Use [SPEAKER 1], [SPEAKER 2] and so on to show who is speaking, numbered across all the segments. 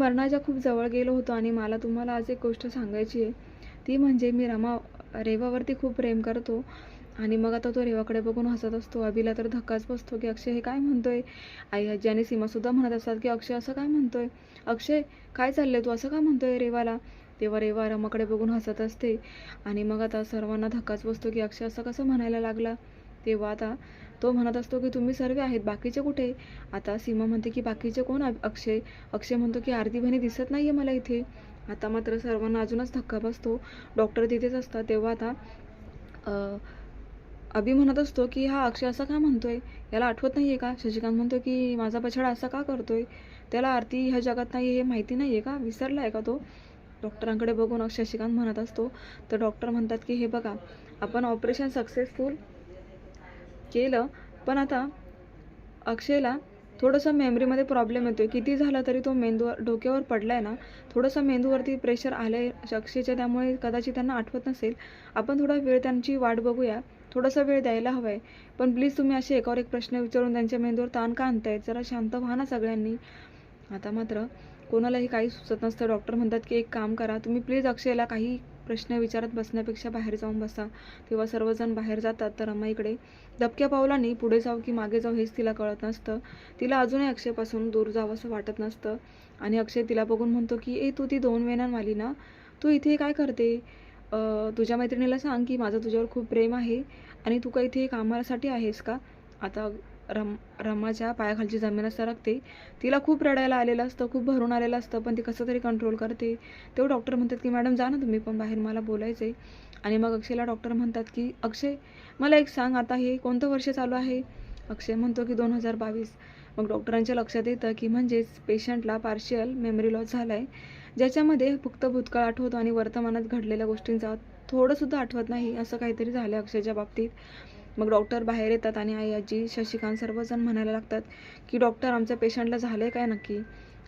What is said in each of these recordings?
[SPEAKER 1] मरणाच्या खूप जवळ गेलो होतो आणि मला तुम्हाला आज एक गोष्ट सांगायची आहे. ती म्हणजे मी रमा रेवावरती खूप प्रेम करतो आणि मग आता तो रेवाकडे बघून हसत असतो. अभिला तर धक्काच बसतो की अक्षय हे काय म्हणतोय? आई आजी आणि सीमासुद्धा म्हणत असतात की अक्षय असं काय म्हणतोय? अक्षय काय चाललंय तू? असं काय म्हणतोय रेवाला? तेव्हा रेवा रमाकडे बघून हसत असते आणि मग आता सर्वांना धक्काच बसतो की अक्षय असं कसं म्हणायला लागला? तेव्हा आता तो म्हणत असतो की तुम्ही सर्व आहेत बाकीचे कुठे? आता सीमा म्हणते की बाकीचे कोण अक्षय अक्षय म्हणतो की आरती बहिणी दिसत नाही आहे मला इथे. आता मात्र सर्वांना अजूनच धक्का बसतो. डॉक्टर तिथेच असतात. तेव्हा आता अभि म्हणत असतो की हा अक्षय असं का म्हणतोय? याला आठवत नाही आहे का? शशिकांत म्हणतो की माझा पछाडा असा का करतोय? त्याला आरती ह्या जगात नाही हे माहिती नाही आहे का? विसरला आहे का तो? डॉक्टरांकडे बघून शशिकांत म्हणत असतो. तर डॉक्टर म्हणतात की हे बघा आपण ऑपरेशन सक्सेसफुल केलं पण आता अक्षयला थोडंसं मेमरीमध्ये प्रॉब्लेम येतोय. किती झाला तरी तो मेंदूवर डोक्यावर पडला आहे ना थोडंसं मेंदूवरती प्रेशर आलं आहे अक्षयच्या त्यामुळे कदाचित त्यांना आठवत नसेल. आपण थोडा वेळ त्यांची वाट बघूया. थोडासा वेळ द्यायला हवा आहे पण प्लीज तुम्ही असे एकावर एक प्रश्न विचारून त्यांच्या मेंदूवर ताण का आणताय? जरा शांत व्हा ना सगळ्यांनी. आता मात्र कोणालाही काही सुचत नसतं. डॉक्टर म्हणतात की एक काम करा. तुम्ही प्लीज अक्षयला काही प्रश्न विचारत बसण्यापेक्षा बाहेर जाऊन बसा. तेव्हा सर्वजण बाहेर जातात. तर रमाईकडे इकडे दबक्या पावलांनी पुढे जाऊ की मागे जाऊ हेच तिला कळत नसतं. तिला अजूनही अक्षयपासून दूर जावं असं वाटत नसतं. आणि अक्षय तिला बघून म्हणतो की ए तू ती दोन वेणांवाली ना? तू इथे काय करते? तुझ्या मैत्रिणीला सांग की माझं तुझ्यावर खूप प्रेम आहे आणि तू काय इथे कामासाठी आहेस का? आता रम रमाच्या पायाखालची जमीन सरकते तिला खूप रडायला आलेलं असतं खूप भरून आलेलं असतं पण ती कसं तरी कंट्रोल करते. तेव्हा डॉक्टर म्हणतात की मॅडम जा ना तुम्ही पण बाहेर मला बोलायचं आहे आणि मग अक्षयला डॉक्टर म्हणतात की अक्षय मला एक सांग आता हे कोणतं वर्ष चालू आहे? अक्षय म्हणतो की दोन हजार बावीस. मग डॉक्टरांच्या लक्षात येतं की म्हणजेच पेशंटला पार्शियल मेमरी लॉस झाला आहे ज्याच्यामध्ये फक्त भूतकाळ आठवतो आणि वर्तमानात घडलेल्या गोष्टींचा थोडंसुद्धा आठवत नाही असं काहीतरी झालं अक्षयच्या बाबतीत. मग डॉक्टर बाहेर येतात आणि आई आजी शशिकांत सर्वजण म्हणायला लागतात की डॉक्टर आमच्या पेशंटला झालं आहे काय नक्की?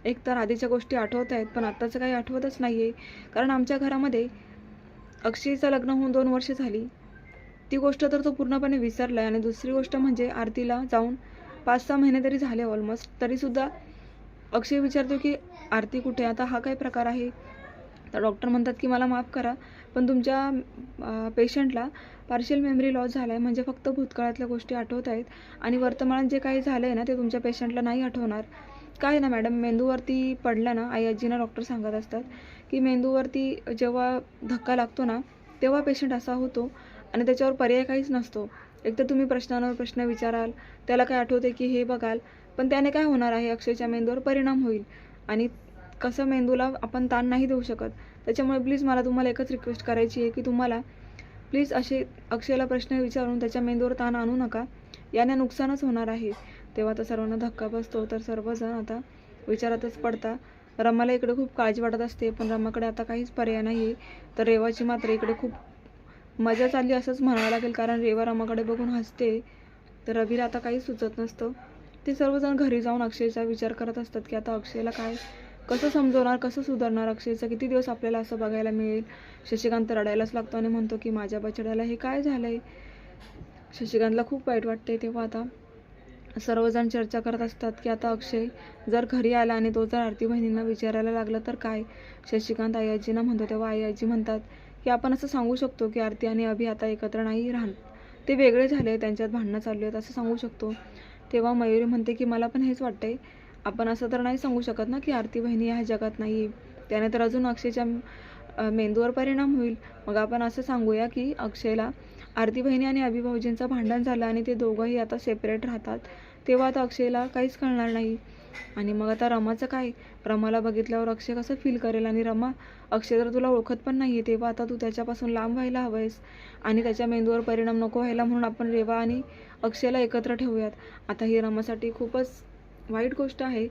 [SPEAKER 1] एक तर आधीच्या गोष्टी आठवत आहेत पण आत्ताचं काही आठवतच नाही आहे कारण आमच्या घरामध्ये अक्षयचं लग्न होऊन दोन वर्ष झाली. ती गोष्ट तर तो पूर्णपणे विसरला आहे आणि दुसरी गोष्ट म्हणजे आरतीला जाऊन पाच सहा महिने तरी झाले ऑलमोस्ट तरीसुद्धा अक्षय विचारतो की आरती कुठे आता हा काय प्रकार आहे? तर डॉक्टर म्हणतात की मला माफ करा पण तुमच्या पेशंटला पार्शियल मेमरी लॉस झाला आहे म्हणजे फक्त भूतकाळातल्या गोष्टी आठवत आहेत आणि वर्तमानात जे काही झालं आहे ना ते तुमच्या पेशंटला नाही आठवणार. काय ना मॅडम मेंदूवरती पडलं ना आई आजीना डॉक्टर सांगत असतात की मेंदूवरती जेव्हा धक्का लागतो ना तेव्हा पेशंट असा होतो आणि त्याच्यावर पर्याय काहीच नसतो. एक तर तुम्ही प्रश्नांवर प्रश्न विचाराल त्याला काय आठवते की हे बघाल पण त्याने काय होणार आहे? अक्षयच्या मेंदूवर परिणाम होईल आणि कसं मेंदूला आपण ताण नाही देऊ शकत? त्याच्यामुळे प्लीज मला तुम्हाला एकच रिक्वेस्ट करायची आहे की तुम्हाला प्लीज असे अक्षयला प्रश्न विचारून त्याच्या मेंदूवर ताण आणू नका. याने नुकसानच होणार आहे. तेव्हा तर सर्वांना धक्का बसतो. तर सर्वजण आता विचारातच पडता. रमाला इकडे खूप काळजी वाटत असते पण रमाकडे आता काहीच पर्याय नाही आहे तर रेवाची मात्र इकडे खूप मजा चालली असंच म्हणावं लागेल कारण रेवा रमाकडे बघून हसते. तर रवीला आता काहीच सुचत नसतं. ते सर्वजण घरी जाऊन अक्षयचा विचार करत असतात की आता अक्षयला काय कसं समजवणार कसं सुधारणार अक्षयचं? किती दिवस आपल्याला असं बघायला मिळेल? शशिकांत रडायलाच लागतो आणि म्हणतो की माझ्या बछड्याला हे काय झालं आहे शशिकांतला खूप वाईट वाटते तेव्हा आता सर्वजण चर्चा करत असतात की आता अक्षय जर घरी आला आणि तो जर आरती बहिणींना विचारायला लागला तर काय? शशिकांत आई आजींना म्हणतो तेव्हा आई आजी म्हणतात की आपण असं सांगू शकतो की आरती आणि अभि आता एकत्र नाही राहत. ते वेगळे झाले त्यांच्यात भांडणं चालू आहेत असं सांगू शकतो. तेव्हा मयुरी म्हणते की मला पण हेच वाटतंय आपण असं तर नाही सांगू शकत ना की आरती बहिणी ह्या जगात नाही. त्याने तर अजून अक्षयच्या मेंदूवर परिणाम होईल. मग आपण असं सांगूया की अक्षयला आरती बहिणी आणि अभिभाऊजींचं भांडण झालं आणि ते दोघंही आता सेपरेट राहतात. तेव्हा आता अक्षयला काहीच कळणार नाही. आणि मग आता रमाचं काय? रमाला बघितल्यावर अक्षय कसं फील करेल? आणि रमा अक्षय तर तुला ओळखत पण नाही आहे तेव्हा आता तू त्याच्यापासून लांब व्हायला हवंयस. आणि त्याच्या मेंदूवर परिणाम नको व्हायला म्हणून आपण रेवा आणि अक्षयला एकत्र ठेवूयात. आता ही रमासाठी खूपच वाईट गोष्ट आहे.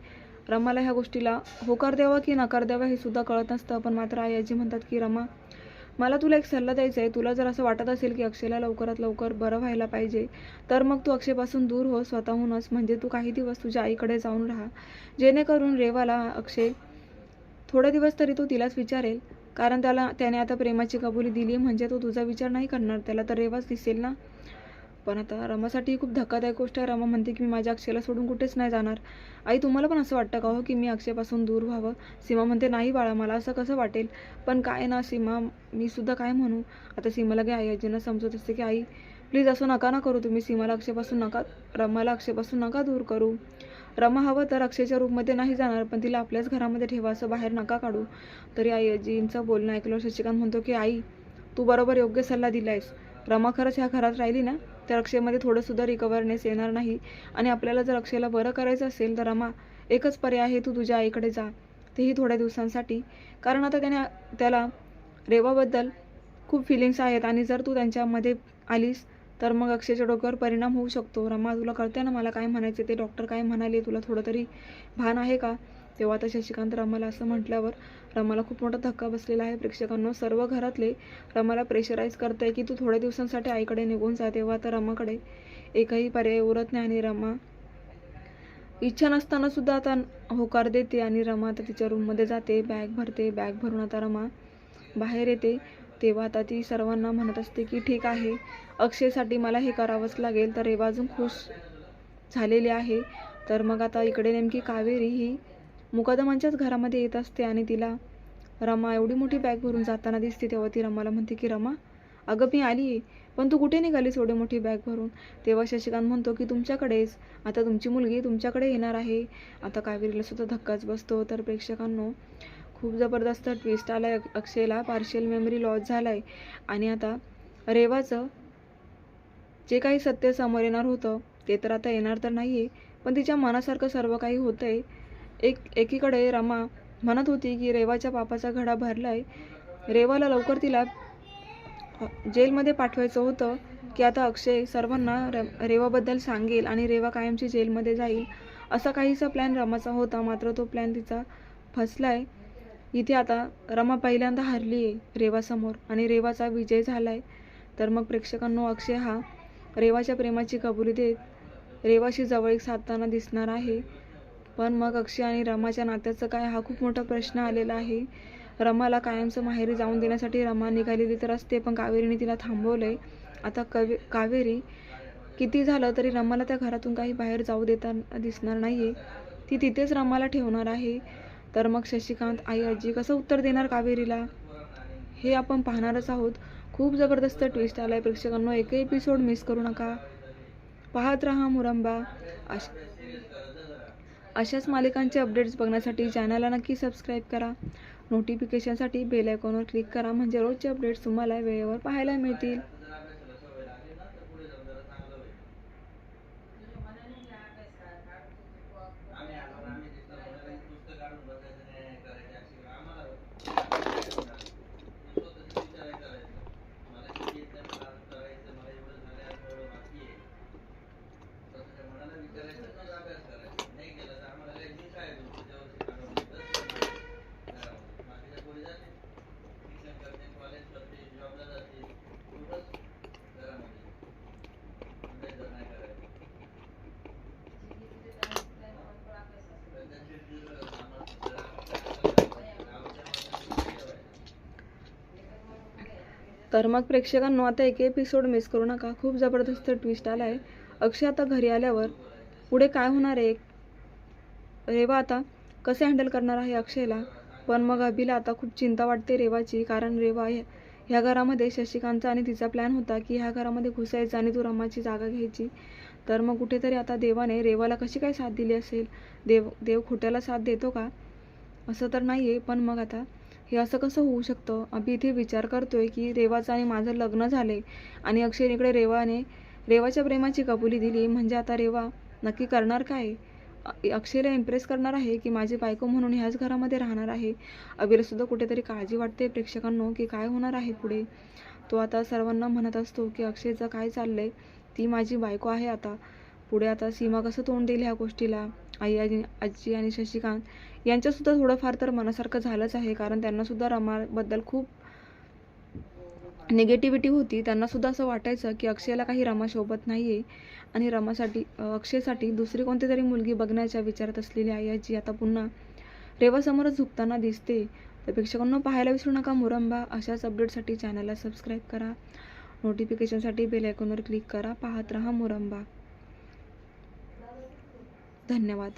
[SPEAKER 1] रमाला ह्या गोष्टीला होकार द्यावा की नकार द्यावा हे सुद्धा कळत नसतं. पण मात्र आई आजी म्हणतात की रमा मला तुला एक सल्ला द्यायचा आहे. तुला जर असं वाटत असेल की अक्षयला लवकरात लवकर बरं व्हायला पाहिजे तर मग तू अक्षयपासून दूर हो स्वतःहूनच. म्हणजे तू काही दिवस तुझ्या आईकडे जाऊन राहा. जेणेकरून रेवाला अक्षय थोडे दिवस तरी तो तिलाच विचारेल. कारण त्याला त्याने आता प्रेमाची कबुली दिली. म्हणजे तो तुझा विचार नाही करणार. त्याला तर रेवाच दिसेल ना? पण आता रमासाठी खूप धक्कादायक गोष्ट आहे. रमा म्हणते की मी माझ्या अक्षयला सोडून कुठेच नाही जाणार. आई तुम्हाला पण असं वाटतं का हो की मी अक्षयपासून दूर व्हावं? सीमा म्हणते नाही बाळा मला असं कसं वाटेल? पण काय ना सीमा मी सुद्धा काय म्हणू? आता सीमाला काही आई आजींना समजत असते की आई प्लीज असं नका ना करू तुम्ही. सीमाला अक्षयपासून नका रमाला अक्षयपासून नका दूर करू. रमा हवं तर अक्षयच्या रूपमध्ये नाही जाणार पण तिला आपल्याच घरामध्ये ठेवा असं बाहेर नका काढू. तरी आई आजींचं बोलणं ऐकलं शशिकांत म्हणतो की आई तू बरोबर योग्य सल्ला दिलायस. रमा खरंच ह्या घरात राहिली ना? तर अक्षयमध्ये थोडंसुद्धा रिकवरनेस येणार नाही. आणि आपल्याला जर अक्षयला बरं करायचं असेल तर रमा एकच पर्याय आहे तू तुझ्या आईकडे जा. तेही थोड्या दिवसांसाठी. कारण आता त्याने त्याला रेवाबद्दल खूप फिलिंग्स आहेत आणि जर तू त्यांच्यामध्ये आलीस तर मग अक्षयच्या डोक्यावर परिणाम होऊ शकतो. रमा तुला कळते ना मला काय म्हणायचे ते डॉक्टर काय म्हणाले? तुला थोडं तरी भान आहे का? तेव्हा आता शशिकांत रमाला असं म्हटल्यावर रमाला खूप मोठा धक्का बसलेला आहे. प्रेक्षकांना सर्व घरातले रमाला प्रेशराईज करत आहे की तू थोड्या दिवसांसाठी आईकडे निघून जा तेव्हा आता रमाकडे एकही पर्याय उरत नाही आणि रमा इच्छा नसताना सुद्धा आता होकार देते आणि रमा आता तिच्या रूममध्ये जाते. बॅग भरते. बॅग भरून आता रमा बाहेर येते. तेव्हा आता ती सर्वांना म्हणत असते की ठीक आहे अक्षयसाठी मला हे करावंच लागेल तर रेवा अजून खुश झालेली आहे. तर मग आता इकडे नेमकी कावेरी ही मुकादमांच्याच घरामध्ये येत असते आणि तिला रमा एवढी मोठी बॅग भरून जाताना दिसते. तेव्हा ती रमाला म्हणते की रमा अगं मी आली आहे पण तू कुठे निघालीस एवढी मोठी बॅग भरून? तेव्हा शशिकांत म्हणतो की तुमच्याकडेच. आता तुमची मुलगी तुमच्याकडे येणार आहे. आता कावेरीला सुद्धा धक्काच बसतो. तर प्रेक्षकांनो खूप जबरदस्त ट्विस्ट आला आहे अक्षयला पार्शियल मेमरी लॉस झाला आहे आणि आता रेवाचं जे काही सत्य समोर येणार होतं ते तर आता येणार तर नाही आहे पण तिच्या मनासारखं सर्व काही होतं आहे एक एकीकडे रमा म्हणत होती की रेवाच्या पापाचा घडा भरला आहे रेवाला लवकर तिला जेलमध्ये पाठवायचं होतं की आता अक्षय सर्वांना रे रेवाबद्दल सांगेल आणि रेवा कायमची जेलमध्ये जाईल. असा काहीसा प्लॅन रमाचा होता मात्र तो प्लॅन तिचा फसला आहे इथे आता रमा पहिल्यांदा हरली आहे रेवासमोर आणि रेवाचा विजय झाला आहे तर मग प्रेक्षकांनो अक्षय हा रेवाच्या प्रेमाची कबुली देत रेवाशी जवळीक साधताना दिसणार आहे. पण मग अक्षय आणि रमाच्या नात्याचं काय? हा खूप मोठा प्रश्न आलेला आहे. रमाला कायमचं माहेरी जाऊन देण्यासाठी रमा निघालेली तर असते पण कावेरीने तिला थांबवलं आहे आता कवे कावेरी किती झालं तरी रमाला त्या घरातून काही बाहेर जाऊ देता दिसणार नाही आहे ती तिथेच रमाला ठेवणार आहे. तर मग शशिकांत आई आजी कसं उत्तर देणार कावेरीला? हे आपण पाहणारच आहोत. खूप जबरदस्त ट्विस्ट आला आहे प्रेक्षकांना एकही एपिसोड मिस करू नका. पाहत रहा मुरंबा. अश अशाच मालिकांचे अपडेट्स बघण्यासाठी चॅनलला नक्की सबस्क्राईब करा. नोटिफिकेशनसाठी बेल आयकॉनवर क्लिक करा. म्हणजे रोजचे अपडेट्स तुम्हाला वेळेवर पाहायला मिळतील. तर मग प्रेक्षकांनो आता एक एपिसोड मिस करू नका. खूप जबरदस्त ट्विस्ट आला आहे अक्षय आता घरी आल्यावर पुढे काय होणार आहे? रेवा आता कसे हँडल करणार आहे अक्षयला? पण मग अभिला आता खूप चिंता वाटते रेवाची कारण रेवा ह्या- ह्या घरामध्ये शशिकांतचा आणि तिचा प्लॅन होता की ह्या घरामध्ये घुसायचं आणि तू रमाची जागा घ्यायची. तर मग कुठेतरी आता देवाने रेवाला कशी काय साथ दिली असेल? देव देव खोट्याला साथ देतो का? असं तर नाही आहे पण मग आता हे असं कसं होऊ शकतं? अभि इथे विचार करतोय की रेवाचं आणि माझं लग्न झाले आणि अक्षयनीकडे रेवाने रेवाच्या प्रेमाची कबुली दिली. म्हणजे आता रेवा नक्की करणार काय? अक्षयला इम्प्रेस करणार आहे की माझी बायको म्हणून ह्याच घरामध्ये राहणार आहे. अभिलासुद्धा कुठेतरी काळजी वाटते प्रेक्षकांनो की काय होणार आहे पुढे? तो आता सर्वांना म्हणत असतो की अक्षयचं काय चाललंय? ती माझी बायको आहे आता. पुढे आता सीमा कसं तोंड देईल ह्या गोष्टीला? आई आजी आजी आणि शशिकांत यांच्यासुद्धा थोडंफार तर मनासारखं झालंच आहे कारण त्यांनासुद्धा रमाबद्दल खूप निगेटिव्हिटी होती. त्यांनासुद्धा असं वाटायचं की अक्षयला काही रमा शोभत नाही आहे आणि रमासाठी अक्षयसाठी दुसरी कोणती तरी मुलगी बघण्याच्या विचारात असलेली आई आजी आता पुन्हा रेवासमोरच झुकताना दिसते. तर प्रेक्षकांना पाहायला विसरू नका मुरंबा. अशाच अपडेटसाठी चॅनलला सबस्क्राईब करा. नोटिफिकेशनसाठी बेल आयकॉनवर क्लिक करा. पाहत रहा मुरंबा. धन्यवाद.